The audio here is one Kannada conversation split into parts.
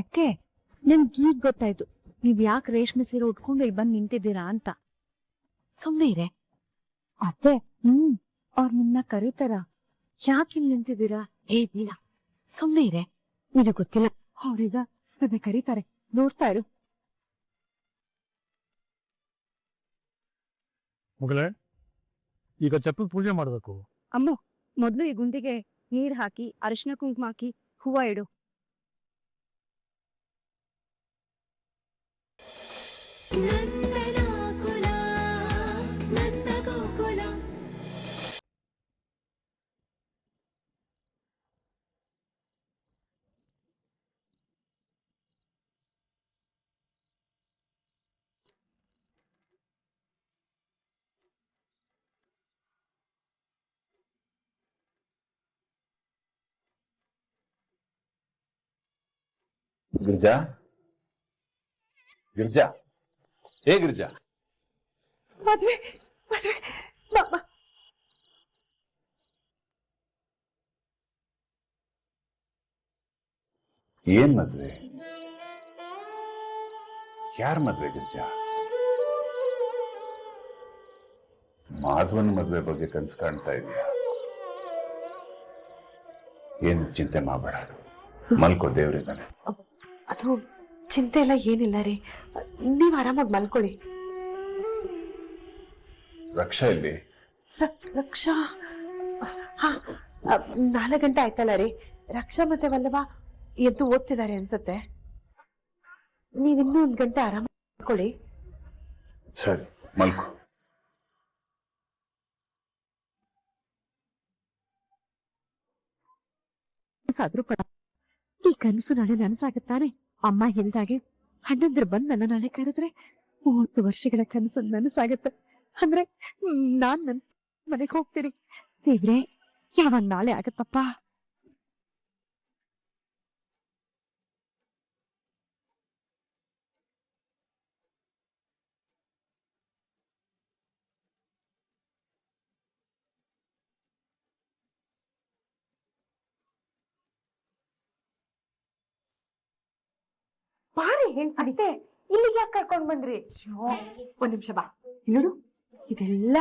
ಅತ್ತೆ ನಂಗ್ ಈಗ ಗೊತ್ತಾಯ್ತು. ನೀವ್ ಯಾಕೆ ರೇಷ್ಮೆ ಸೀರೆ ಉಟ್ಕೊಂಡು ಇಲ್ಲಿ ಬಂದು ನಿಂತಿದ್ದೀರಾ ಅಂತ. ಸುಮ್ನೆ ಇರೆ. ಅತ್ತೆ ಹ್ಮ್ ಅವ್ರು ನಿನ್ನ ಕರೀತಾರ. ಯಾಕೆ ಇಲ್ಲಿ ನಿಂತಿದ್ದೀರಾ? ಏ ಇಲ್ಲ. ಸುಮ್ನೆ ಇರೆ. ನಿನಗೆ ಗೊತ್ತಿಲ್ಲ. ಅವ್ರೀಗ ನನ್ನ ಕರೀತಾರೆ. ನೋಡ್ತಾ ಇರು. ಮುಗಲೇ ಈಗ ಚಪ್ಪಲ್ ಪೂಜೆ ಮಾಡಬೇಕು ಅಮ್ಮ ಮೊದ್ಲು ಈ ಗುಂಡಿಗೆ ನೀರ್ ಹಾಕಿ ಅರಿಶಿನ ಕುಂಕುಮ ಹಾಕಿ ಹೂವ ಇಡು. ನಂದನಾಕುಲ ನಂದಗೋಕುಲ ಗಿರ್ಜಾ ಗಿರ್ಜಾ ಹೇ ಗಿರ್ಜಾ. ಮದ್ವೆ ಮದ್ವೆ. ಏನ್ ಮದ್ವೆ? ಯಾರ ಮದ್ವೆ ಗಿರ್ಜ? ಮಾಧವನ್ ಮದ್ವೆ ಬಗ್ಗೆ ಕನ್ಸು ಕಾಣ್ತಾ ಇದೆಯಾ? ಏನು ಚಿಂತೆ ಮಾಡಬೇಡ. ಮಲ್ಕೋ ದೇವ್ರಿದ್ದಾನೆ. ಅದು ಚಿಂತೆ ಎಲ್ಲ ಏನಿಲ್ಲ ರೀ. ನೀವ್ ಆರಾಮಾಗಿ ಮಲ್ಕೊಳ್ಳಿ. ರಕ್ಷಾ ಇಲ್ಲಿ ರಕ್ಷಾ? ಹಾ ನಾಲ್ಕು ಗಂಟೆ ಆಯ್ತಲ್ಲ ರೀ. ರಕ್ಷಾ ಮತ್ತೆ ವಲ್ಲಭ ಎದ್ದು ಓದ್ತಿದ್ದಾರೆ ಅನ್ಸತ್ತೆ. ನೀವಿನ್ನೂ ಒಂದ್ ಗಂಟೆ ಆರಾಮ ಮಾಡ್ಕೊಳ್ಳಿ ಸರಿ ಮಲ್ಕು. ಪಡ ಈ ಕನಸು ನಾಳೆ ನನಸಾಗತ್ತಾನೆ ಅಮ್ಮ ಹೇಳ್ದಾಗೆ ಅಣ್ಣಂದ್ರು ಬಂದ್ ನನ್ನ ನಾಳೆ ಕರೆದ್ರೆ ಮೂವತ್ತು ವರ್ಷಗಳ ಕನಸು ನನಸಾಗತ್ತೆ. ಅಂದ್ರೆ ನಾನ್ ನನ್ ಮನೆಗೆ ಹೋಗ್ತೀನಿ. ದೇವ್ರೆ, ಯಾವಾಗ ನಾಳೆ ಆಗತ್ತಪ್ಪ? ಬಾರಿ ಹೇಳ್ತೀನಿ ಇಲ್ಲಿಗೆ ಯಾಕೆ ಕರ್ಕೊಂಡ್ ಬಂದ್ರಿ? ಒಂದ್ ನಿಮಿಷ ಬಾ. ನೋಡು ಇದೆಲ್ಲ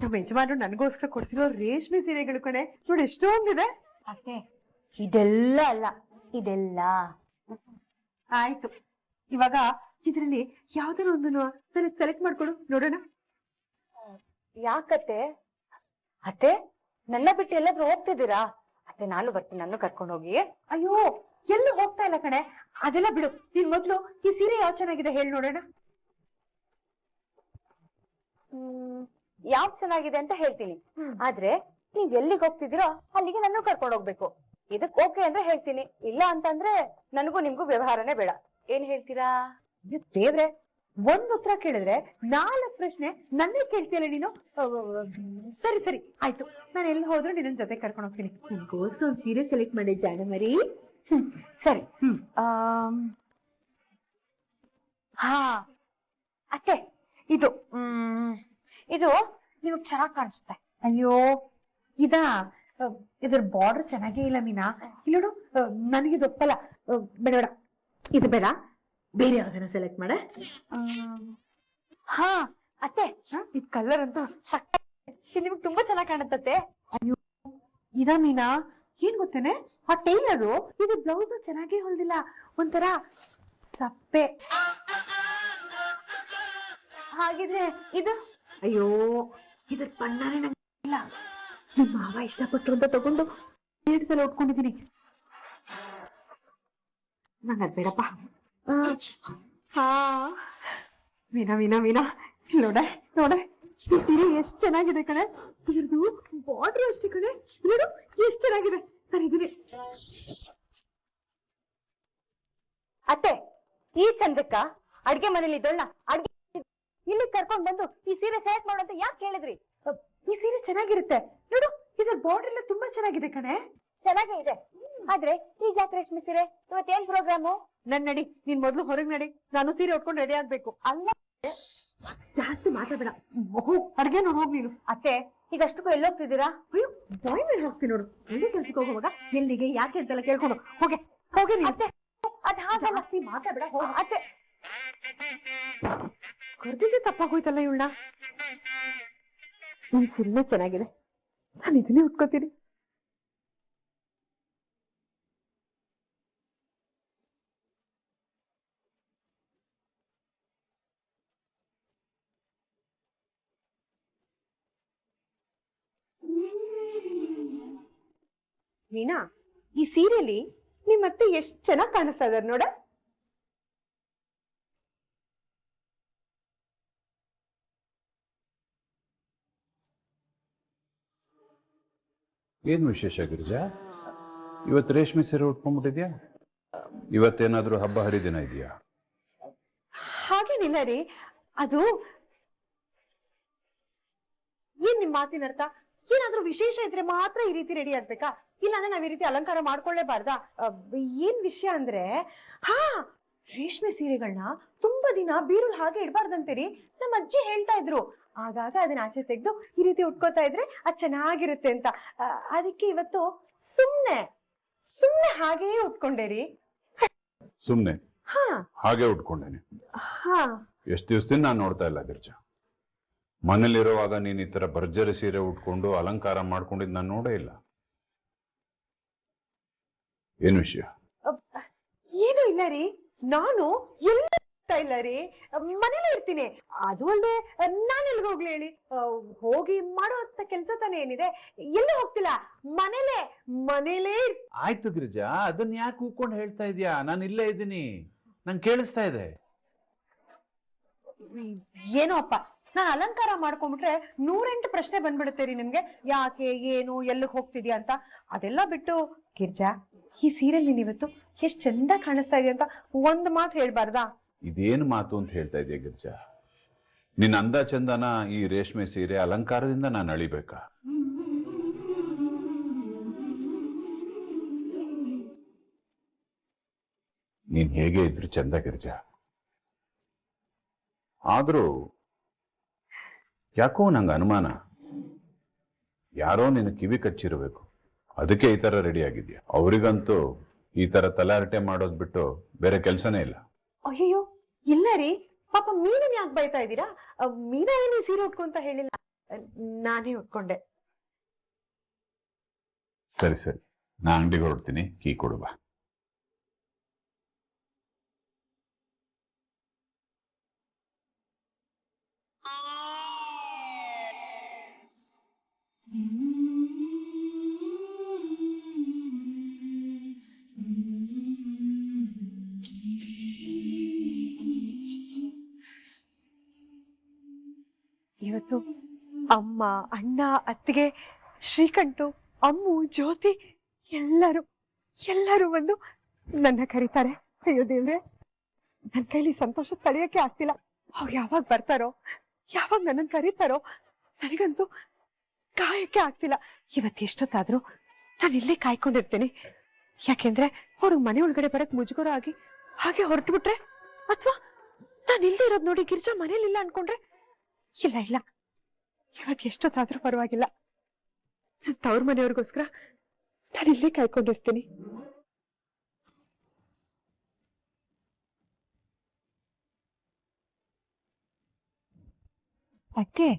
ನಮ್ಮ ಯಜಮಾನರು ನನಗೋಸ್ಕರ ಕೊಡ್ಸಿರೋ ರೇಷ್ಮೆ ಸೀರೆಗಳು ಕಣೆ. ನೋಡಿ ಎಷ್ಟೊಂದಿದೆ. ಅತ್ತೆ ಇದೆಲ್ಲ ಅಲ್ಲ ಇದೆಲ್ಲ. ಆಯ್ತು. ಇವಾಗ ಇದ್ರಲ್ಲಿ ಯಾವ್ದಾರ ಒಂದನ್ನು ನನಗೆ ಸೆಲೆಕ್ಟ್ ಮಾಡ್ಕೊಡು. ನೋಡೋಣ. ಯಾಕತ್ತೆ? ಅತ್ತೆ ನನ್ನ ಬಿಟ್ಟು ಎಲ್ಲಾದ್ರೂ ಹೋಗ್ತಿದ್ದೀರಾ? ಅತ್ತೆ ನಾನು ಬರ್ತೀನಿ ನಾನು ಕರ್ಕೊಂಡು ಹೋಗಿ. ಅಯ್ಯೋ ಎಲ್ಲೂ ಹೋಗ್ತಾ ಇಲ್ಲ ಕಣೆ. ಅದೆಲ್ಲ ಬಿಡು. ನೀನ್ ಮೊದ್ಲು ಈ ಸೀರೆ ಯಾವ ಚೆನ್ನಾಗಿದೆ ಹೇಳಿ ನೋಡೋಣ. ಹ್ಮ್ ಯಾವ್ ಚೆನ್ನಾಗಿದೆ ಅಂತ ಹೇಳ್ತೀನಿ. ಆದ್ರೆ ನೀವ್ ಎಲ್ಲಿಗೆ ಹೋಗ್ತಿದ್ದೀರೋ ಅಲ್ಲಿಗೆ ನಾನು ಕರ್ಕೊಂಡು ಹೋಗ್ಬೇಕು. ಇದಕ್ ಓಕೆ ಅಂದ್ರೆ ಹೇಳ್ತೀನಿ. ಇಲ್ಲ ಅಂತಂದ್ರೆ ನನಗೂ ನಿಮ್ಗೂ ವ್ಯವಹಾರನೇ ಬೇಡ. ಏನ್ ಹೇಳ್ತೀರಾ? ದೇವ್ರೆ ಒಂದ್ ಉತ್ತರ ಕೇಳಿದ್ರೆ ನಾಲ್ಕು ಪ್ರಶ್ನೆ ನನ್ನೇ ಕೇಳ್ತೀಯಲ್ಲ ನೀನು? ಸರಿ ಸರಿ ಆಯ್ತು. ನಾನು ಎಲ್ಲಿ ಹೋದ್ರು ನಿನ್ನ ಜೊತೆ ಕರ್ಕೊಂಡು ಹೋಗ್ತೀನಿ. ನಿನ್ಗೋಸ್ಕರ ಒಂದ್ ಸೀರೆ ಸೆಲೆಕ್ಟ್ ಮಾಡಿ ಜಾಣ ಮರಿ ಹ್ಮ್ ಸರಿ. ಹಾ. ಅತ್ತೆ ಇದು ಹ್ಮ್ ಇದು ನಿಮಗ್ ಚೆನ್ನಾಗ್ ಕಾಣಿಸುತ್ತೆ. ಅಯ್ಯೋ ಇದಾ? ಇದ್ರ ಬಾರ್ಡರ್ ಚೆನ್ನಾಗೇ ಇಲ್ಲ ಮೀನಾ. ಇಲ್ಲಿ ನೋಡು ನನಗಿದು ಒಪ್ಪಲ್ಲ. ಬೇಡ ಬೇಡ. ಇದು ಬೇಡ. ಬೇರೆ ಯಾವ್ದನ್ನ ಸೆಲೆಕ್ಟ್ ಮಾಡ. ಹಾ ಅತ್ತೆ ಇದ್ ಕಲರ್ ಅಂತೂ ಸಕ್ಕ ನಿಮ್ಗೆ ತುಂಬಾ ಚೆನ್ನಾಗ್ ಕಾಣುತ್ತತ್ತೆ. ಇದ ಮೀನಾ? ಏನ್ ಗೊತ್ತೇನೆ? ಆ ಟೈಲರು ಇದು ಬ್ಲೌಸ್ ಚೆನ್ನಾಗಿ ಹೊಲ್ದಿಲ್ಲ. ಒಂಥರ ಸಪ್ಪೆ. ಹಾಗಿದ್ರೆ ಇದು? ಅಯ್ಯೋ, ಇದ್ರ ಬಣ್ಣನೇ ನಂಗೆ ಇಲ್ಲ ಮಾವ ಇಷ್ಟಪಟ್ರು ಅಂತ ತಗೊಂಡು ಎರಡು ಸಲ ಉಟ್ಕೊಂಡಿದೀನಿ. ನಂಗೆ ಅದ್ ಬೇಡಪ್ಪ. ಹಾ. ಮೀನಾ ಮೀನಾ ಮೀನಾ. ನೋಡೆ ನೋಡೆ. ಈ ಸೀರೆ ಎಷ್ಟ್ ಚೆನ್ನಾಗಿದೆ ಕಣೆ. ಇದ್ರದ್ದು ಬಾರ್ಡರ್ ಅಷ್ಟೇ ಕಣೆ. ಎಷ್ಟ್ ಚೆನ್ನಾಗಿದೆ. ಅತ್ತೆ ಈ ಚಂದಕ್ಕ ಅಡ್ಗೆ ಮನೇಲಿ ಇದ್ದೋಳ್ನ ಅಡ್ಗೆ ಇಲ್ಲಿ ಕರ್ಕೊಂಡ್ ಬಂದು ಈ ಸೀರೆ ಸೆಲೆಕ್ಟ್ ಮಾಡೋ ಅಂತ ಯಾಕೆ ಕೇಳಿದ್ರಿ ಈ ಸೀರೆ ಚೆನ್ನಾಗಿರುತ್ತೆ. ನೋಡು ಇದ್ರ ಬಾರ್ಡರ್ ಎಲ್ಲ ತುಂಬಾ ಚೆನ್ನಾಗಿದೆ ಕಣೆ. ಚೆನ್ನಾಗೇ ಇದೆ. ಆದ್ರೆ ಈಗ ಯಾಕೆ ರೇಷ್ಮೆ ಸೀರೆ ಇವತ್ತೇನ್ ಪ್ರೋಗ್ರಾಮು ನನ್ ನಡಿ ನೀನ್ ಮೊದ್ಲು ಹೊರಗ್ ನಡಿ. ನಾನು ಸೀರೆ ಉಟ್ಕೊಂಡು ರೆಡಿ ಆಗ್ಬೇಕು. ಅಲ್ಲ. ಜಾಸ್ತಿ ಮಾತಾಡ್ಬೇಡ. ಹೋಗ್ ಅಡ್ಗೆ ನೋಡ್ ಹೋಗ್ ನೀನು. ಅತ್ತೆ ಈಗ ಅಷ್ಟಕ್ಕೂ ಎಲ್ಲೋಗ್ತಿದ್ದೀರಾ? ಅಯ್ಯೋ ಬಾಯ್ ಮೇಲೆ ಹೋಗ್ತೀನಿ ನೋಡು. ಎಲ್ಲಿ ಕೆಲ್ಸಕ್ಕೆ ಹೋಗುವಾಗ ಎಲ್ಲಿಗೆ ಯಾಕೆ ಅಂತೆಲ್ಲ ಕೇಳ್ಕೊಂಡು ಹೋಗೆ. ಹೋಗೆ ನೀನು. ಅತ್ತೆ ಅದ್ ಹಾಗಲ್ಲ. ಮಾತಾಡ್ಬೇಡ ಹೋಗ್. ಅತ್ತೆ. ಕರ್ದಿದ್ದೆ ತಪ್ಪಾಗೋಯ್ತಲ್ಲ ಇವಳನ್ನ? ಈ ಸಿಲ್ಲೆ ಚೆನ್ನಾಗಿದೆ. ನಾನು ಇದನ್ನೇ ಉಟ್ಕೋತೀನಿ. ವೀಣಾ ಈ ಸೀರೆಲಿ ನಿಮ್ಮ ಮತ್ತೆ ಎಷ್ಟ್ ಚೆನ್ನಾಗಿ ಕಾಣಿಸ್ತಾ ಇದಾರೆ ನೋಡ. ಏನು ವಿಶೇಷ ಗಿರಿಜಾ? ಇವತ್ತು ರೇಷ್ಮೆ ಸೀರೆ ಉಟ್ಕೊಂಡ್ಬಿಟ್ಟಿದ್ಯಾ? ಇವತ್ತೇನಾದ್ರೂ ಹಬ್ಬ ಹರಿದಿನ ಇದೆಯಾ? ಹಾಗೇನಿಲ್ಲ ರೀ ಅದು ಏನ್ ನಿಮ್ ಮಾತಿನ ಅರ್ಥ? ಏನಾದ್ರೂ ವಿಶೇಷ ಇದ್ರೆ ಮಾತ್ರ ಈ ರೀತಿ ರೆಡಿ ಆಗ್ಬೇಕಾ? ಇಲ್ಲಾಂದ್ರೆ ನಾವ್ ಈ ರೀತಿ ಅಲಂಕಾರ ಮಾಡ್ಕೊಳ್ಳೇಬಾರ್ದಾ? ಏನ್ ವಿಷಯ ಅಂದ್ರೆ ಹಾ ರೇಷ್ಮೆ ಸೀರೆಗಳನ್ನ ತುಂಬಾ ದಿನ ಬೀರುಲ್ ಹಾಗೆ ಇಡಬಾರ್ದಂತೀರಿ. ನಮ್ಮ ಅಜ್ಜಿ ಹೇಳ್ತಾ ಇದ್ರು. ಆಗಾಗ ಅದನ್ನ ಆಚೆ ತೆಗೆದು ಈ ರೀತಿ ಉಟ್ಕೋತಾ ಇದ್ರೆ ಅದ್ ಚೆನ್ನಾಗಿರುತ್ತೆ ಅಂತ. ಅದಕ್ಕೆ ಇವತ್ತು ಸುಮ್ನೆ ಸುಮ್ನೆ ಹಾಗೆಯೇ ಉಟ್ಕೊಂಡೆ ರೀ ಸುಮ್ಮನೆ ಹಾ. ಹಾಗೆ ಉಟ್ಕೊಂಡೇನೆ. ಹಾ. ಎಷ್ಟು ದಿವಸದಿಂದ ನಾನು ನೋಡ್ತಾ ಇಲ್ಲ ಗಿರಿಜಾ. ಮನೇಲಿರುವಾಗ ನೀನು ಈ ತರ ಭರ್ಜರಿ ಸೀರೆ ಉಟ್ಕೊಂಡು ಅಲಂಕಾರ ಮಾಡ್ಕೊಂಡಿದ್ದು ನಾನು ನೋಡೇ ಇಲ್ಲ. ಏನು ವಿಷಯ? ಏನು ಇಲ್ಲ ರೀ. ನಾನು ಎಲ್ಲ ಇಲ್ಲ ರೀ. ಮನೇಲೇ ಇರ್ತೀನಿ. ಅದು ಅಲ್ಲದೆ ನಾನು ಎಲ್ಲಿಗೆ ಹೋಗ್ಲಿ ಹೇಳಿ. ಹೋಗಿ ಮಾಡೋ ಅಂತ ಕೆಲಸ ತಾನೇ ಏನಿದೆ? ಎಲ್ಲೂ ಹೋಗ್ತಿಲ್ಲ. ಮನೇಲೆ ಮನೇಲೇ ಇರ್- ಆಯ್ತು ಗಿರಿಜಾ ಅದನ್ನ ಯಾಕೆ ಉಕ್ಕೊಂಡು ಹೇಳ್ತಾ ಇದೀಯಾ? ನಾನು ಇಲ್ಲೇ ಇದ್ದೀನಿ. ನಂಗೆ ಕೇಳಿಸ್ತಾ ಇದೆ. ಏನೋ ಅಪ್ಪ ನಾನು ಅಲಂಕಾರ ಮಾಡ್ಕೊಂಡ್ಬಿಟ್ರೆ ನೂರೆಂಟು ಪ್ರಶ್ನೆ ಬಂದ್ಬಿಡುತ್ತೆ ರೀ ನಿಮ್ಗೆ. ಯಾಕೆ, ಏನು, ಎಲ್ಲಿಗೆ ಹೋಗ್ತಿದ್ಯಾ ಅಂತ. ಅದೆಲ್ಲ ಬಿಟ್ಟು, ಗಿರ್ಜಾ, ಈ ಸೀರೆ ನೀನ್ ಇವತ್ತು ಎಷ್ಟ್ ಚಂದ ಕಾಣಿಸ್ತಾ ಇದೆ ಅಂತ ಒಂದ್ ಮಾತು ಹೇಳ್ಬಾರ್ದಾ? ಇದೇನು ಮಾತು ಅಂತ ಹೇಳ್ತಾ ಇದೆಯಾ ಗಿರ್ಜಾ? ನಿನ್ನ ಅಂದ ಚಂದನ ಈ ರೇಷ್ಮೆ ಸೀರೆ ಅಲಂಕಾರದಿಂದ ನಾನು ಅಳಿಬೇಕಾ? ನೀನ್ ಹೇಗೆ ಇದ್ರು ಚಂದ ಗಿರ್ಜಾ? ಆದ್ರೂ ಯಾಕೋ ನಂಗೆ ಅನುಮಾನ? ಯಾರೋ ನಿನ್ನ ಕಿವಿ ಕಚ್ಚಿರಬೇಕು. ಅದಕ್ಕೆ ಈ ಥರ ರೆಡಿ ಆಗಿದ್ಯಾ? ಅವರಿಗಂತೂ ಈ ಥರ ತಲಾರಟೆ ಮಾಡೋದು ಬಿಟ್ಟು ಬೇರೆ ಕೆಲಸನೇ ಇಲ್ಲ. ಅಯ್ಯೋ ಇಲ್ಲ ರೀ. ಪಾಪ ಮೀನನ್ ಯಾಕೆ ಬೈತಾ ಇದ್ದೀರಾ? ಮೀನ ಏನೇ ಸೀರೆ ಉಟ್ಕೊಂತ ಹೇಳಿಲ್ಲ. ನಾನೇ ಉಟ್ಕೊಂಡೆ. ಸರಿ ಸರಿ. ನಾ ಅಂಗಡಿಗೆ ಹೊರಡ್ತೀನಿ. ಕೀ ಕೊಡು ಅಣ್ಣ, ಅತ್ತಿಗೆ, ಶ್ರೀಕಂಠು, ಅಮ್ಮು, ಜ್ಯೋತಿ, ಎಲ್ಲರೂ ಎಲ್ಲರೂ ಬಂದು ನನ್ನ ಕರೀತಾರೆ. ಅಯ್ಯೋ ದೇವ್ರೆ ನನ್ನ ಕೈಲಿ ಸಂತೋಷ ತಡೆಯೋಕೆ ಆಗ್ತಿಲ್ಲ. ಅವ್ರು ಯಾವಾಗ ಬರ್ತಾರೋ, ಯಾವಾಗ ನನ್ನನ್ನು ಕರೀತಾರೋ, ನನಗಂತೂ ಕಾಯಕ್ಕೆ ಆಗ್ತಿಲ್ಲ. ಇವತ್ತು ಎಷ್ಟೊತ್ತಾದ್ರೂ ನಾನು ಇಲ್ಲೇ ಕಾಯ್ಕೊಂಡಿರ್ತೇನೆ. ಯಾಕೆಂದ್ರೆ ಅವ್ರಿಗೆ ಮನೆ ಒಳಗಡೆ ಬರಕ್ ಮುಜುಗರ ಆಗಿ ಹಾಗೆ ಹೊರಟು ಬಿಟ್ರೆ ಅಥವಾ ನಾನು ಇಲ್ಲದೇ ಇರೋದು ನೋಡಿ ಗಿರ್ಜಾ ಮನೇಲಿಲ್ಲ ಅನ್ಕೊಂಡ್ರೆ, ಇಲ್ಲ ಇಲ್ಲ. ಇವತ್ತು ಎಷ್ಟೊತ್ತಾದ್ರೂ ಪರವಾಗಿಲ್ಲ. ತವ್ರ ಮನೆಯವ್ರಿಗೋಸ್ಕರ ನಾನು ಇಲ್ಲೇ ಕಾಯ್ಕೊಂಡಿರ್ತೀನಿ ಅತ್ತೆ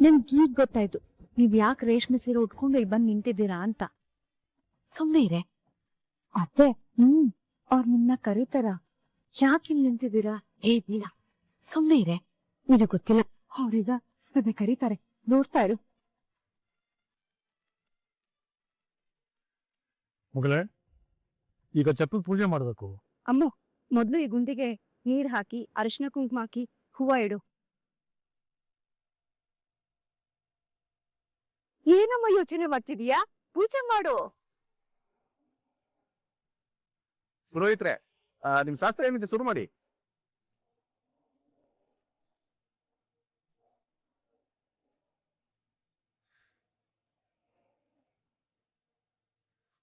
ನನ್ಗೆ ಈಗ ಗೊತ್ತಾಯ್ತು. ನೀವ್ ಯಾಕೆ ರೇಷ್ಮೆ ಸೀರೆ ಉಟ್ಕೊಂಡು ಇಲ್ಲಿ ಬಂದು ನಿಂತಿದ್ದೀರಾ ಅಂತ. ಸುಮ್ಮನೆ ಇರೆ. ಅತ್ತೆ ಹ್ಮ್ ಅವ್ರ ನಿನ್ನ ಕರೀತಾರ? ಯಾಕೆ ಇಲ್ಲಿ ನಿಂತಿದ್ದೀರಾ? ಏ ಬೀಳ. ಸುಮ್ನೆ ಇರೆ. ನಿನಗೆ ಗೊತ್ತಿಲ್ಲ. ಅವ್ರೀಗ ನನ್ನ ಕರೀತಾರೆ. ನೋಡ್ತಾ ಇರು. ಮಗಳೇ ಈಗ ಚಪ್ಪಲ್ ಪೂಜೆ ಮಾಡಬೇಕು. ಅಮ್ಮ ಮೊದ್ಲು ಈ ಗುಂಡಿಗೆ ನೀರ್ ಹಾಕಿ ಅರಿಶಿನ ಕುಂಕುಮ ಹಾಕಿ ಹೂವ ಇಡು. ಏನಮ್ಮ ಯೋಚನೆ ಮಾಡ್ತಿದೀಯಾ? ಪೂಜೆ ಮಾಡು. ಪುರೋಹಿತ್ರೆ ಆ, ನಿಮ್ ಶಾಸ್ತ್ರ ಏನಿದೆ ಶುರು ಮಾಡಿ.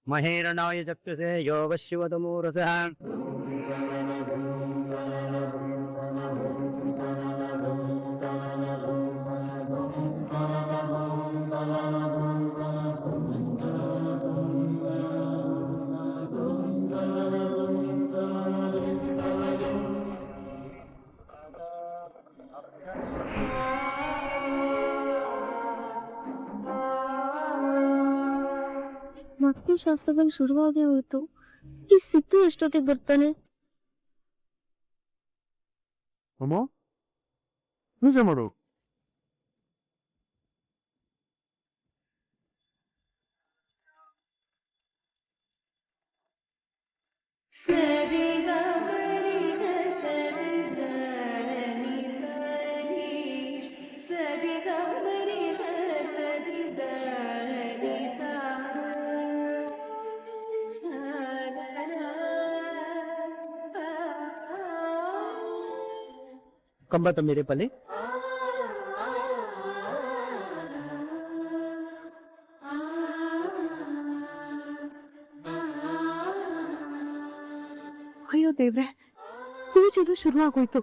మహేరణాయ చక్షుసే యోగశివతమూరస ಭಕ್ತಿ ಶಾಸ್ತ್ರಗಳು ಶುರುವಾಗೇ ಹೋಯ್ತು ಈ ಸಿದ್ದು ಎಷ್ಟೊತ್ತಿಗೆ ಬರ್ತಾನೆ? ಅಮ್ಮ ಪೂಜೆ ಮಾಡು. ಕಂಬ ಮೇರೆ ಪಲ್ಲಿ ಅಯ್ಯೋ ದೇವ್ರೆ, ಪೂಜೆನೂ ಶುರು ಆಗೋಯ್ತು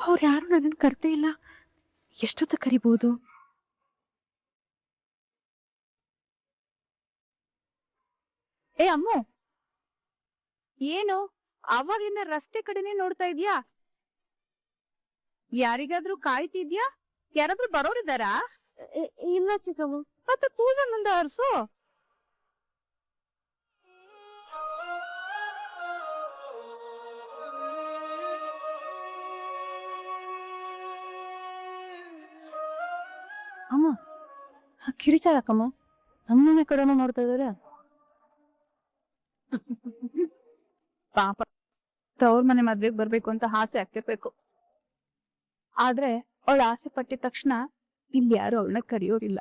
ಅವ್ರು ಯಾರು ನನ್ನನ್ನು ಕರ್ದೇ ಇಲ್ಲ. ಎಷ್ಟೊತ್ತು ಕರಿಬಹುದು ಏ ಅಮ್ಮು! ಏನು? ಅವಾಗಿನ ರಸ್ತೆ ಕಡೆನೆ ನೋಡ್ತಾ ಇದ್ಯಾ? ಯಾರಿಗಾದ್ರೂ ಕಾಯ್ತಿದ್ಯಾ? ಯಾರಾದ್ರೂ ಬರೋರಿದ್ದಾರಾ? ಇಲ್ಲ ಚಿಕ್ಕಮ್ಮ. ಮತ್ತೆ ಪೂಜಾ ನಂದ ಹರ್ಸು? ಅಮ್ಮ ಕಿರಿಚಾಳಕ್ಕಮ್ಮ ನಮ್ಮನೆ ಕಡೆನೂ ನೋಡ್ತಾ ಇದಾರೆ ಪಾಪ ತವ್ರ ಮನೆ ಮದ್ವೆಗ್ ಬರ್ಬೇಕು ಅಂತ ಆಸೆ ಆಗ್ತಿರ್ಬೇಕು. ಆದ್ರೆ ಅವಳು ಆಸೆ ಪಟ್ಟಿದ ತಕ್ಷಣ ಇಲ್ಲಿ ಯಾರು ಅವಳನ್ನ ಕರೆಯೋರಿಲ್ಲ.